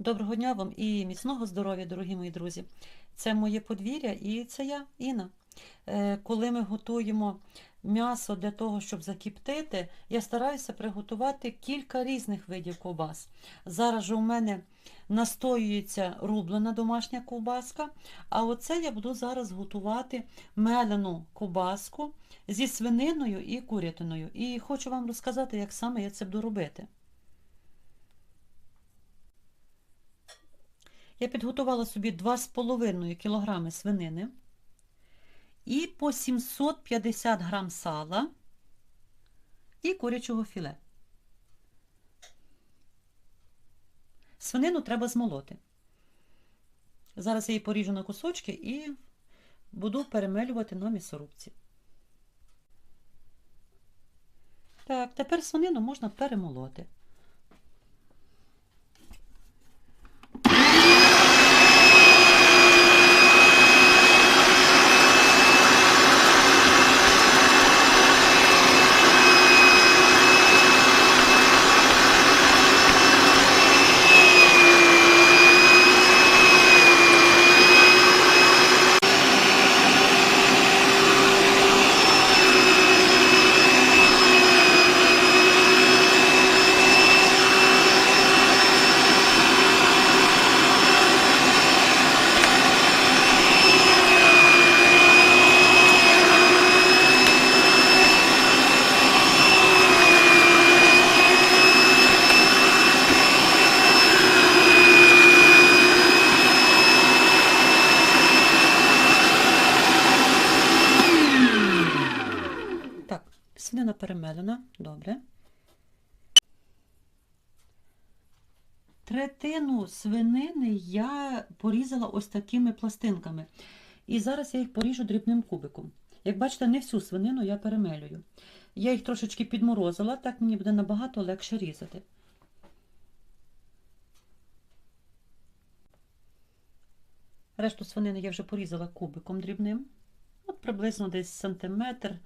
Доброго дня вам і міцного здоров'я, дорогі мої друзі. Це моє подвір'я і це я, Інна. Е, Коли ми готуємо м'ясо для того, щоб закіптити, я стараюся приготувати кілька різних видів ковбас. Зараз же у мене настоюється рублена домашня ковбаска, а оце я буду зараз готувати мелену ковбаску зі свининою і курятиною. І хочу вам розказати, як саме я це буду робити. Я підготувала собі 2,5 кг свинини і по 750 грам сала і курячого філе. Свинину треба змолоти. Зараз я її поріжу на кусочки і буду перемелювати на м'ясорубці. Так, тепер свинину можна перемолоти. Свинина перемелена, добре. Третину свинини я порізала ось такими пластинками. І зараз я їх поріжу дрібним кубиком. Як бачите, не всю свинину я перемелюю. Я їх трошечки підморозила, так мені буде набагато легше різати. Решту свинини я вже порізала кубиком дрібним. От приблизно десь сантиметр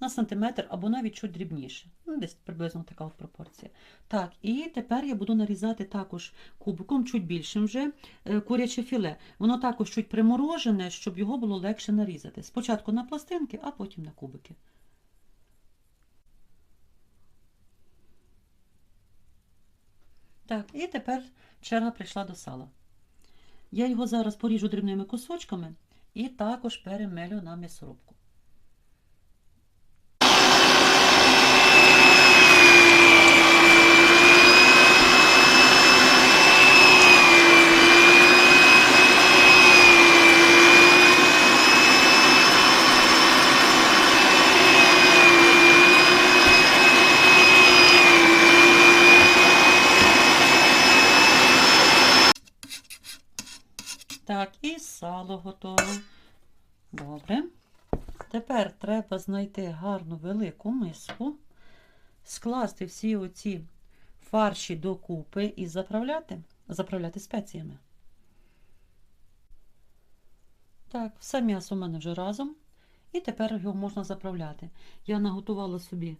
на сантиметр або навіть чуть дрібніше. Ну, десь приблизно така от пропорція. Так, і тепер я буду нарізати також кубиком, чуть більшим вже е, куряче філе. Воно також чуть приморожене, щоб його було легше нарізати. Спочатку на пластинки, а потім на кубики. Так, і тепер черга прийшла до сала. Я його зараз поріжу дрібними кусочками і також перемелю на м'ясорубку. Так, і сало готове. Добре. Тепер треба знайти гарну велику миску, скласти всі оці фарші докупи і заправляти, заправляти спеціями. Так, все м'ясо в мене вже разом. І тепер його можна заправляти. Я наготувала собі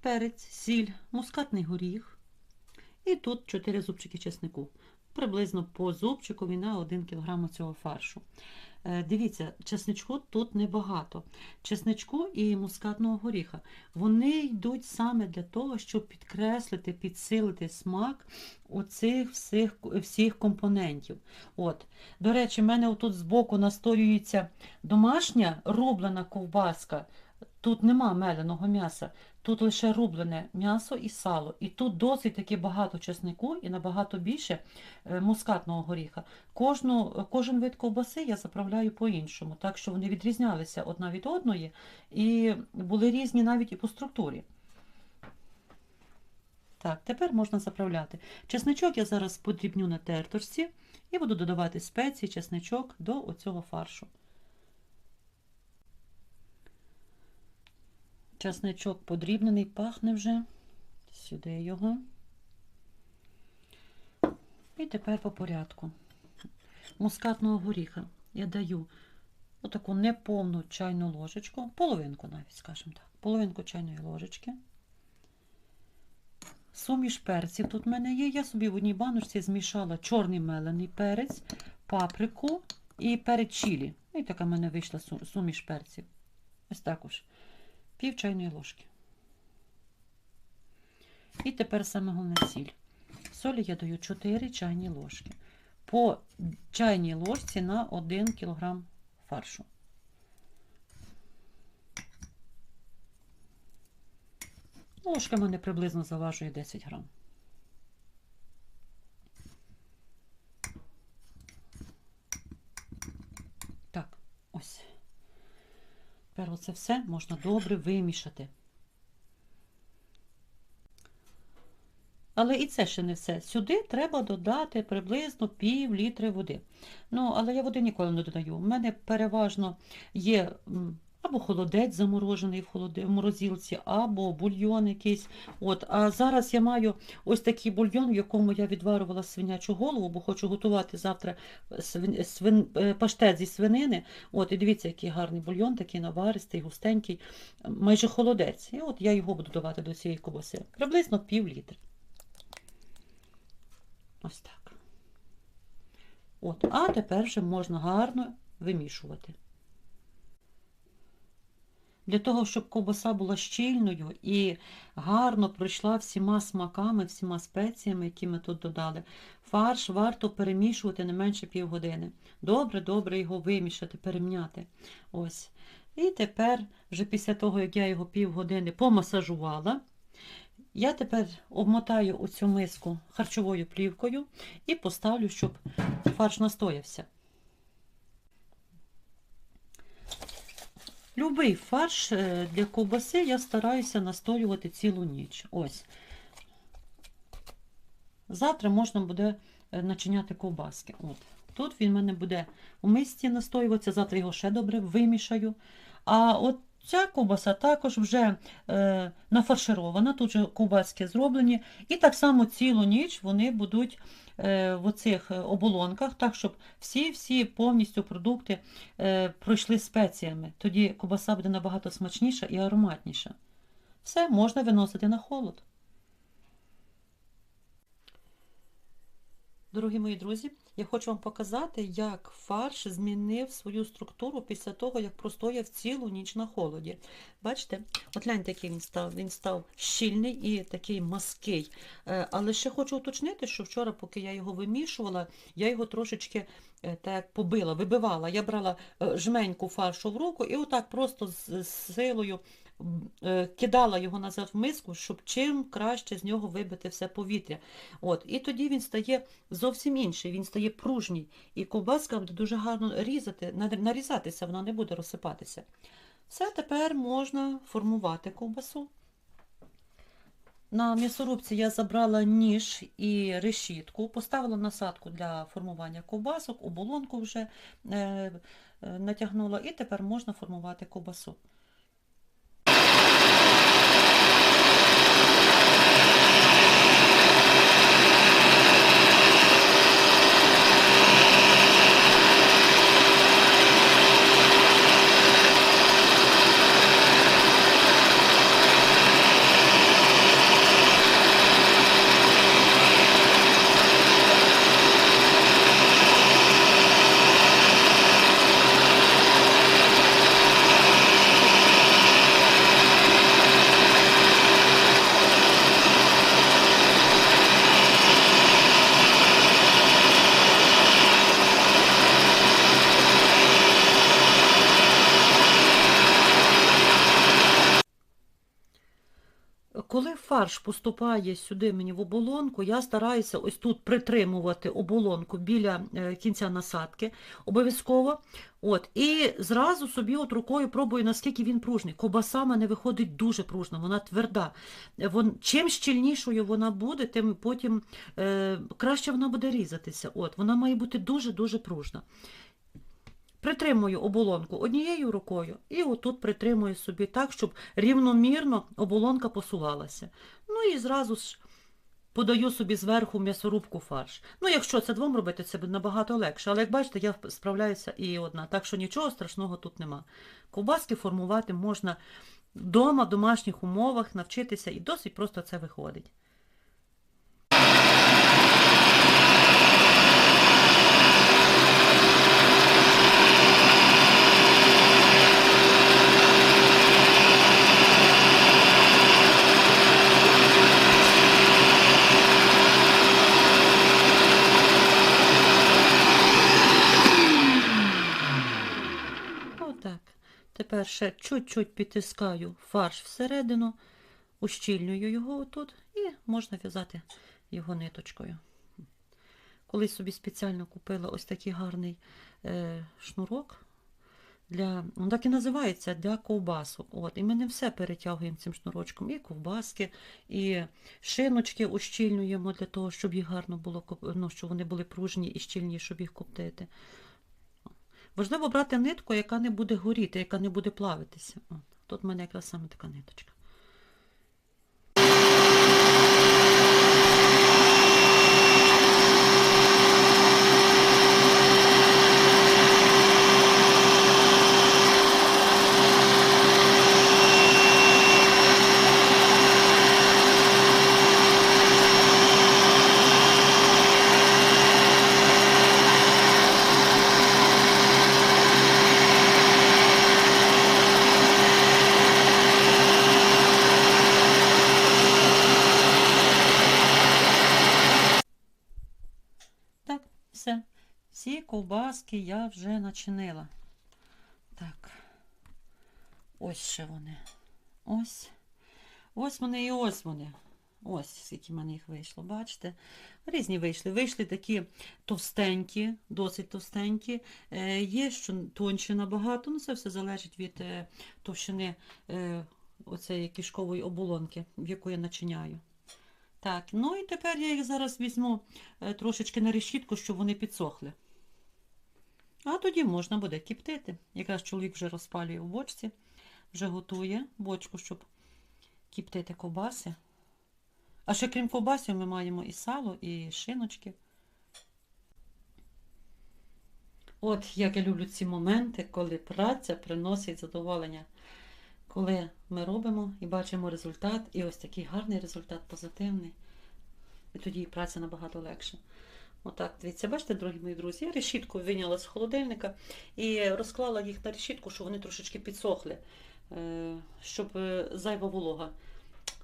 перець, сіль, мускатний горіх. І тут 4 зубчики чеснику. Приблизно по зубчикові на 1 кг цього фаршу. Е, Дивіться, чесничку тут небагато. Чесничку і мускатного горіха. Вони йдуть саме для того, щоб підкреслити, підсилити смак оцих всіх, всіх компонентів. От. До речі, в мене отут збоку настоюється домашня рублена ковбаска. Тут нема меленого м'яса, тут лише рублене м'ясо і сало. І тут досить таки багато чеснику і набагато більше е, мускатного горіха. Кожну, кожен вид ковбаси я заправляю по-іншому, так що вони відрізнялися одна від одної і були різні навіть і по структурі. Так, тепер можна заправляти. Чесничок я зараз подрібню на терторці і буду додавати спеції, чесничок до оцього фаршу. Часничок подрібнений, пахне вже. Сюди його. І тепер по порядку. Мускатного горіха я даю отаку неповну чайну ложечку, половинку навіть, скажімо так, половинку чайної ложечки. суміш перців тут в мене є. Я собі в одній баночці змішала чорний мелений перець, паприку і перець чилі. І така в мене вийшла суміш перців. Ось також. Пів чайної ложки. І тепер саме головне сіль. Солі я даю 4 чайні ложки. По чайній ложці на 1 кг фаршу. Ложка мене приблизно заважує 10 грам. Так, ось. Тепер оце все можна добре вимішати. Але і це ще не все. Сюди треба додати приблизно пів літри води. Ну, але я води ніколи не додаю. У мене переважно є або холодець заморожений в, холоди... в морозилці, або бульйон якийсь. От. А зараз я маю ось такий бульйон, в якому я відварювала свинячу голову, бо хочу готувати завтра свин... Свин... е, паштет зі свинини. От, і дивіться, який гарний бульйон, такий наваристий, густенький, майже холодець. І от я його буду давати до цієї ковбаси. Приблизно пів літри. Ось так. От, а тепер вже можна гарно вимішувати. Для того, щоб ковбаса була щільною і гарно пройшла всіма смаками, всіма спеціями, які ми тут додали, фарш варто перемішувати не менше півгодини. Добре-добре його вимішати, перемняти. Ось. І тепер, вже після того, як я його півгодини помасажувала, я тепер обмотаю оцю миску харчовою плівкою і поставлю, щоб фарш настоявся. Любий фарш е, для ковбаси я стараюся настоювати цілу ніч. Ось. Завтра можна буде е, начиняти ковбаски. От. Тут він в мене буде у мисці настоюватися, завтра його ще добре вимішаю. А от ця ковбаса також вже е, нафарширована, тут же ковбаски зроблені. І так само цілу ніч вони будуть в оцих е, оболонках, так, щоб всі-всі повністю продукти е, пройшли спеціями. Тоді кубаса буде набагато смачніша і ароматніша. Все можна виносити на холод. Дорогі мої друзі, я хочу вам показати, як фарш змінив свою структуру після того, як простояв цілу ніч на холоді. Бачите, от гляньте, який він став. Він став щільний і такий маский. Е, Але ще хочу уточнити, що вчора, поки я його вимішувала, я його трошечки так побила, вибивала. Я брала е, жменьку фаршу в руку і отак просто з з силою е, кидала його назад в миску, щоб чим краще з нього вибити все повітря. От. І тоді він стає зовсім інший, він стає пружній. І ковбаска буде дуже гарно різати, нарізатися, вона не буде розсипатися. Все, тепер можна формувати ковбасу. На м'ясорубці я забрала ніж і решітку, поставила насадку для формування ковбасок, оболонку вже е, е, натягнула, і тепер можна формувати ковбасу. Фарш поступає сюди мені в оболонку, я стараюся ось тут притримувати оболонку біля е, кінця насадки обов'язково. От, і зразу собі от рукою пробую, наскільки він пружний. Кобаса мене виходить дуже пружна, вона тверда. Вон, чим щільнішою вона буде, тим потім е, краще вона буде різатися. От, вона має бути дуже-дуже пружна. Притримую оболонку однією рукою і отут притримую собі так, щоб рівномірно оболонка посувалася. Ну і зразу ж подаю собі зверху м'ясорубку фарш. Ну, якщо це двом робити, це буде набагато легше. Але як бачите, я справляюся і одна. Так що нічого страшного тут нема. Ковбаски формувати можна вдома, в домашніх умовах, навчитися, і досить просто це виходить. Тепер ще чуть-чуть підтискаю фарш всередину, ущільнюю його отут і можна в'язати його ниточкою. Колись собі спеціально купила ось такий гарний е, шнурок. Для, ну, так і називається для ковбасок. От, і ми не все перетягуємо цим шнурочком. І ковбаски, і шиночки ущільнюємо для того, щоб їх гарно було ну, щоб вони були пружні і щільні, щоб їх коптити. Важливо брати нитку, яка не буде горіти, яка не буде плавитися. От, тут в мене якраз саме така ниточка. Так, все. Всі ковбаски я вже начинила. Так. Ось ще вони. Ось. Ось вони і ось вони. Ось скільки в мене їх вийшло, бачите? Різні вийшли. Вийшли такі товстенькі, досить товстенькі. Е, є що тонші набагато, ну це все залежить від е, товщини е, оцеї кишкової оболонки, в яку я начиняю. Так, ну і тепер я їх зараз візьму е, трошечки на решітку, щоб вони підсохли. А тоді можна буде кіптити. Якраз чоловік вже розпалює в бочці, вже готує бочку, щоб кіптити ковбаси. А ще крім ковбасів ми маємо і сало, і шиночки. От як я люблю ці моменти, коли праця приносить задоволення. Коли ми робимо і бачимо результат, і ось такий гарний результат, позитивний. І тоді праця набагато легше. Отак, дивіться, бачите, дорогі мої друзі, я решітку виняла з холодильника і розклала їх на решітку, щоб вони трошечки підсохли, е, щоб е, зайва волога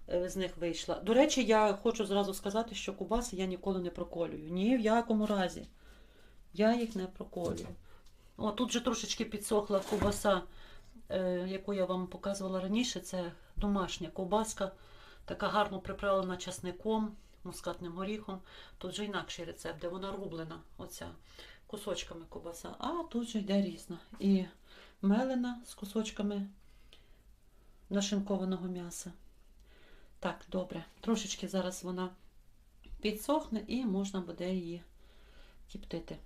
е, з них вийшла. До речі, я хочу зразу сказати, що кубаси я ніколи не проколюю. Ні в якому разі. Я їх не проколюю. О, тут же трошечки підсохла ковбаса, е, яку я вам показувала раніше. Це домашня ковбаска, така гарно приправлена часником, мускатним горіхом. Тут же інакший рецепт, де вона рублена, оця кусочками кобаса, А тут же йде різна. І мелена з кусочками нашинкованого м'яса. Так, добре. Трошечки зараз вона підсохне і можна буде її кіптити.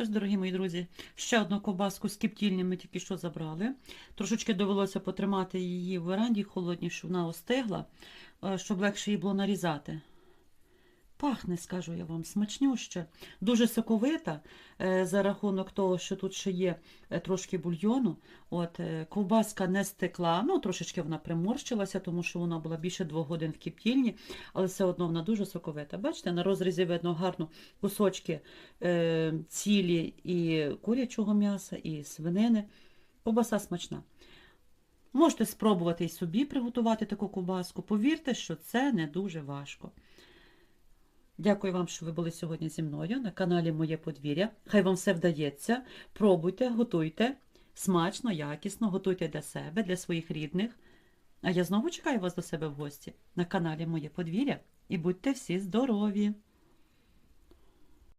Ось, дорогі мої друзі, ще одну ковбаску з кіптільні ми тільки що забрали. Трошечки довелося потримати її в веранді холодніше, вона остигла, е, щоб легше її було нарізати. Пахне, скажу я вам, смачнюще. Дуже соковита е, за рахунок того, що тут ще є е, трошки бульйону. От, е, ковбаска не стекла, ну трошечки вона приморщилася, тому що вона була більше двох годин в кіптільні, але все одно вона дуже соковита. Бачите, на розрізі видно гарно кусочки е, цілі і курячого м'яса, і свинини. Ковбаса смачна. Можете спробувати і собі приготувати таку ковбаску. Повірте, що це не дуже важко. Дякую вам, що ви були сьогодні зі мною на каналі Моє подвір'я. Хай вам все вдається. Пробуйте, готуйте смачно, якісно, готуйте для себе, для своїх рідних. А я знову чекаю вас до себе в гості на каналі Моє подвір'я. І будьте всі здорові!